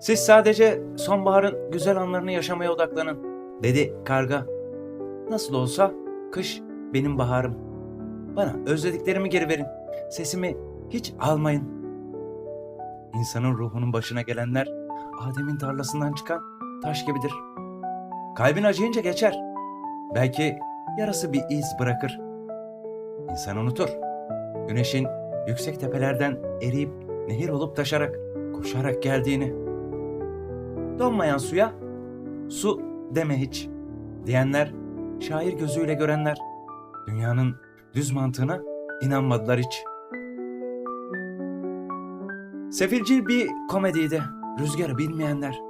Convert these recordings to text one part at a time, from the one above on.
Siz sadece sonbaharın güzel anlarını yaşamaya odaklanın, dedi karga. Nasıl olsa kış benim baharım. Bana özlediklerimi geri verin. Sesimi hiç almayın. İnsanın ruhunun başına gelenler Adem'in tarlasından çıkan taş gibidir. Kalbin acıyınca geçer. Belki yarası bir iz bırakır. İnsan unutur. Güneşin yüksek tepelerden eriyip nehir olup taşarak, koşarak geldiğini. Donmayan suya su deme hiç diyenler, şair gözüyle görenler, dünyanın düz mantığına inanmadılar hiç. Sefilcil bir komediydi. Rüzgarı bilmeyenler,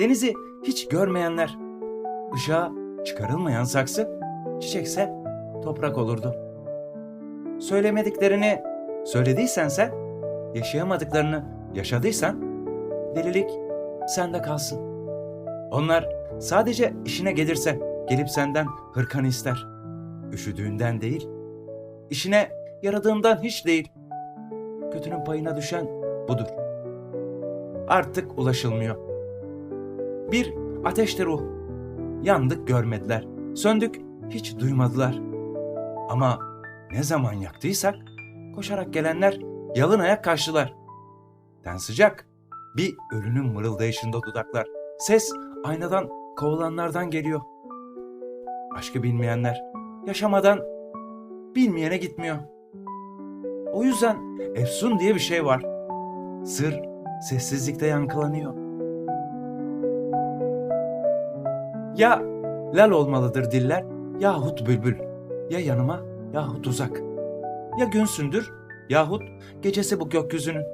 denizi hiç görmeyenler, ışığa çıkarılmayan saksı, çiçekse toprak olurdu. Söylemediklerini söylediysen sen, yaşayamadıklarını yaşadıysan, delilik sende kalsın. Onlar sadece işine gelirse gelip senden hırkanı ister. Üşüdüğünden değil, işine yaradığından hiç değil. Kötünün payına düşen budur. Artık ulaşılmıyor. Bir ateşte ruh. Yandık görmediler. Söndük hiç duymadılar. Ama ne zaman yaktıysak koşarak gelenler yalın ayak karşılar. Ten sıcak. Bir ölünün mırıldayışında dudaklar. Ses aynadan kovulanlardan geliyor. Aşkı bilmeyenler yaşamadan bilmeyene gitmiyor. O yüzden efsun diye bir şey var. Sır sessizlikte yankılanıyor. Ya lal olmalıdır diller yahut bülbül. Ya yanıma yahut uzak. Ya günsündür yahut gecesi bu gökyüzünün.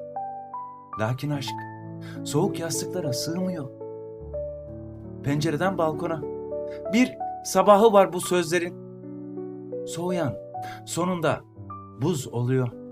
Lakin aşk soğuk yastıklara sığmıyor. Pencereden balkona bir sabahı var bu sözlerin. Soğuyan sonunda buz oluyor.